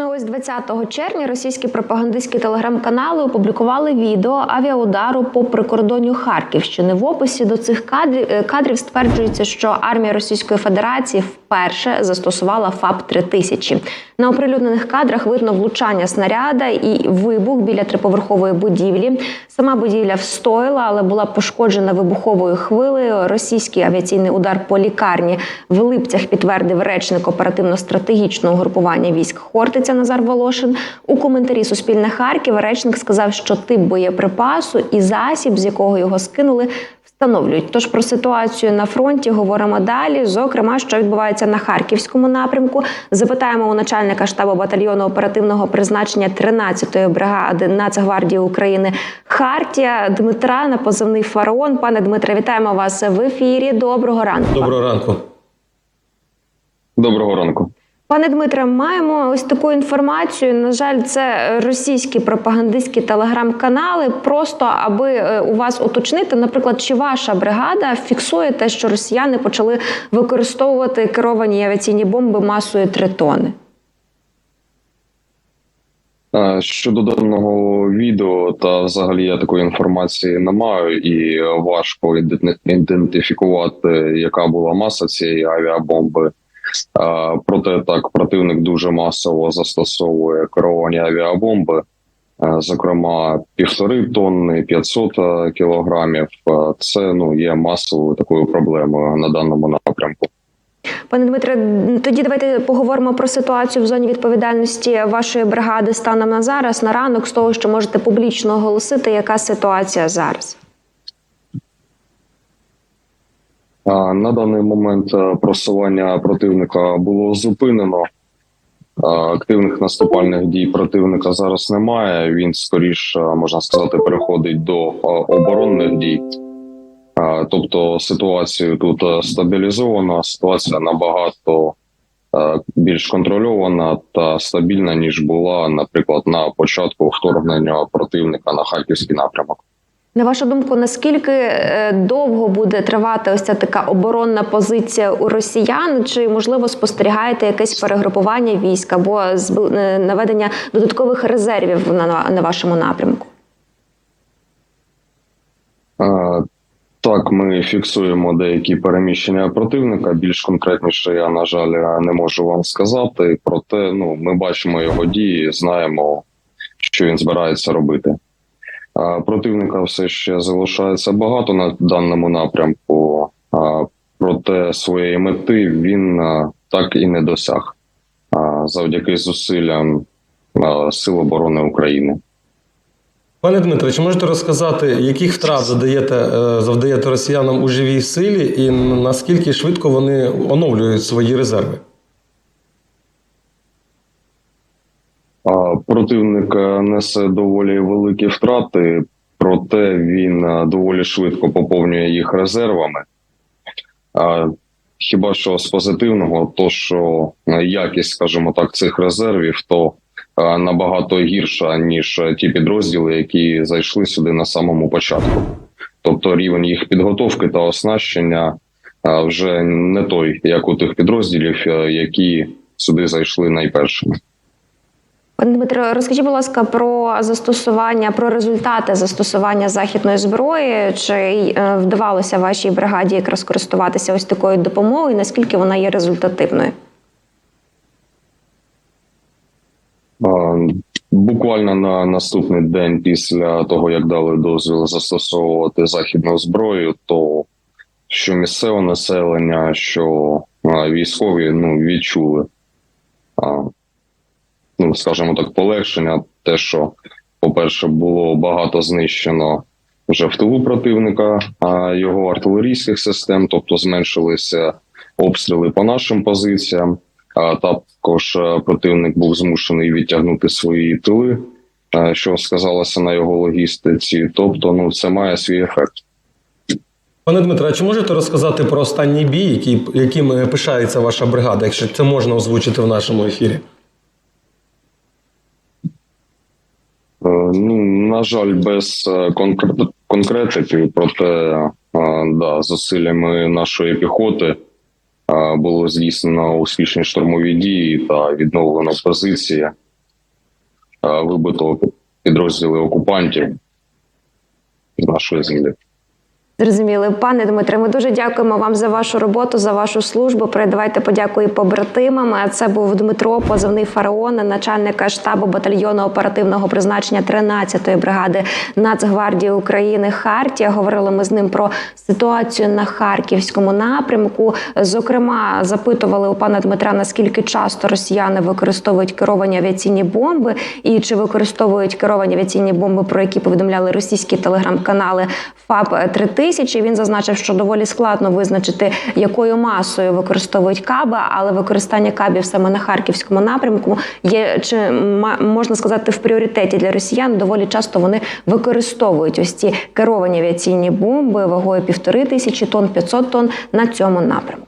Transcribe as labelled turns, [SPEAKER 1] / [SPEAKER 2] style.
[SPEAKER 1] Ну ось 20 червня російські пропагандистські телеграм-канали опублікували відео авіаудару по прикордонню Харківщини. В описі до цих кадрів, е, кадрів стверджується, що армія Російської Федерації вперше застосувала ФАП 3000 На оприлюднених кадрах видно влучання снаряда і вибух біля триповерхової будівлі. Сама будівля встояла, але була пошкоджена вибуховою хвилею. Російський авіаційний удар по лікарні в Липцях підтвердив речник оперативно-стратегічного групування військ Хортиця Назар Волошин. У коментарі Суспільне Харків речник сказав, що тип боєприпасу і засіб, з якого його скинули, встановлюють. Тож про ситуацію на фронті говоримо далі. Зокрема, що відбувається на харківському напрямку. Запитаємо у начальника штабу батальйону оперативного призначення 13-ї бригади Нацгвардії України Хартія Дмитра на позивний Фараон. Пане Дмитре, вітаємо вас в ефірі. Доброго ранку.
[SPEAKER 2] Доброго ранку.
[SPEAKER 3] Доброго ранку.
[SPEAKER 1] Пане Дмитре, маємо ось таку інформацію. На жаль, це російські пропагандистські телеграм-канали. Просто аби е, у вас уточнити, наприклад, чи ваша бригада фіксує те, що росіяни почали використовувати керовані авіаційні бомби масою 3 тони?
[SPEAKER 3] Е, Щодо даного відео, та взагалі я такої інформації не маю, і важко іден- ідентифікувати, яка була маса цієї авіабомби. Е, Проте так противник дуже масово застосовує керовані авіабомби, е, зокрема півтори тонни, 500 кілограмів. Е, Це ну є масовою такою проблемою на даному напрямку.
[SPEAKER 1] Пане Дмитре, тоді давайте поговоримо про ситуацію в зоні відповідальності вашої бригади станом на зараз, на ранок, з того, що можете публічно оголосити, яка ситуація зараз.
[SPEAKER 3] А, На даний момент е, просування противника було зупинено. Активних наступальних дій противника зараз немає. Він скоріше можна сказати переходить до е, оборонних дій. Тобто ситуацію тут е, стабілізовано. Ситуація набагато більш контрольована та стабільна ніж була, наприклад, на початку вторгнення противника на харківський напрямок.
[SPEAKER 1] На вашу думку, наскільки е, довго буде тривати ось ця така оборонна позиція у росіян? Чи можливо спостерігаєте якесь перегрупування військ або е, наведення додаткових резервів на, вашому напрямку?
[SPEAKER 3] Так, ми фіксуємо деякі переміщення противника. Більш конкретніше, я на жаль не можу вам сказати. Проте, ну ми бачимо його дії, знаємо, що він збирається робити. Противника все ще залишається багато на даному напрямку, проте своєї мети він так і не досяг завдяки зусиллям Сил оборони України.
[SPEAKER 2] Пане Дмитре, чи можете розказати, яких втрат задаєте, е, завдаєте росіянам у живій силі, і наскільки швидко вони оновлюють свої резерви?
[SPEAKER 3] А, Противник е, несе доволі великі втрати, проте він е, доволі швидко поповнює їх резервами. А, Хіба що з позитивного, то що е, якість, скажімо так, цих резервів то набагато гірша, ніж ті підрозділи, які зайшли сюди на самому початку. Тобто рівень їх підготовки та оснащення вже не той, як у тих підрозділів, які сюди зайшли найпершими.
[SPEAKER 1] Пане Дмитро, розкажіть, будь ласка, про застосування, про результати застосування західної зброї. Чи е, вдавалося вашій бригаді якраз користуватися ось такою допомогою? Наскільки вона є результативною?
[SPEAKER 3] Буквально на наступний день після того, як дали дозвіл застосовувати західну зброю, то що місцеве населення, що військові ну, відчули, ну, скажімо так, полегшення, те, що, по-перше, було багато знищено вже в тилу противника а, його артилерійських систем, тобто зменшилися обстріли по нашим позиціям. А також е, противник був змушений відтягнути свої тили, е, що сказалося на його логістиці. Тобто, ну це має свій ефект.
[SPEAKER 2] Пане Дмитре, а чи можете розказати про останній бій, який, яким е, пишається ваша бригада, якщо це можна озвучити в нашому ефірі?
[SPEAKER 3] Ну на жаль, без е, конкретики, проте е, да, зусиллями нашої піхоти е, було здійснено успішні штурмові дії та відновлено позиції. вибитого вибито підрозділи окупантів нашої землі.
[SPEAKER 1] Зрозуміли, пане Дмитре. Ми дуже дякуємо вам за вашу роботу, за вашу службу. Передавайте подяку і побратимам. Це був Дмитро, позивний фараон, начальник штабу батальйону оперативного призначення 13-ї бригади Нацгвардії України Хартія. Говорили ми з ним про ситуацію на харківському напрямку. Зокрема, запитували у пана Дмитра, наскільки часто росіяни використовують керовані авіаційні бомби, і чи використовують керовані авіаційні бомби, про які повідомляли російські телеграм-канали ФАП 3000 Він зазначив, що доволі складно визначити, якою масою використовують каби, але використання кабів саме на харківському напрямку є чи можна сказати в пріоритеті для росіян. Доволі часто вони використовують ось ці керовані авіаційні бомби вагою півтори тисячі тонн, 500 тонн на цьому напрямку.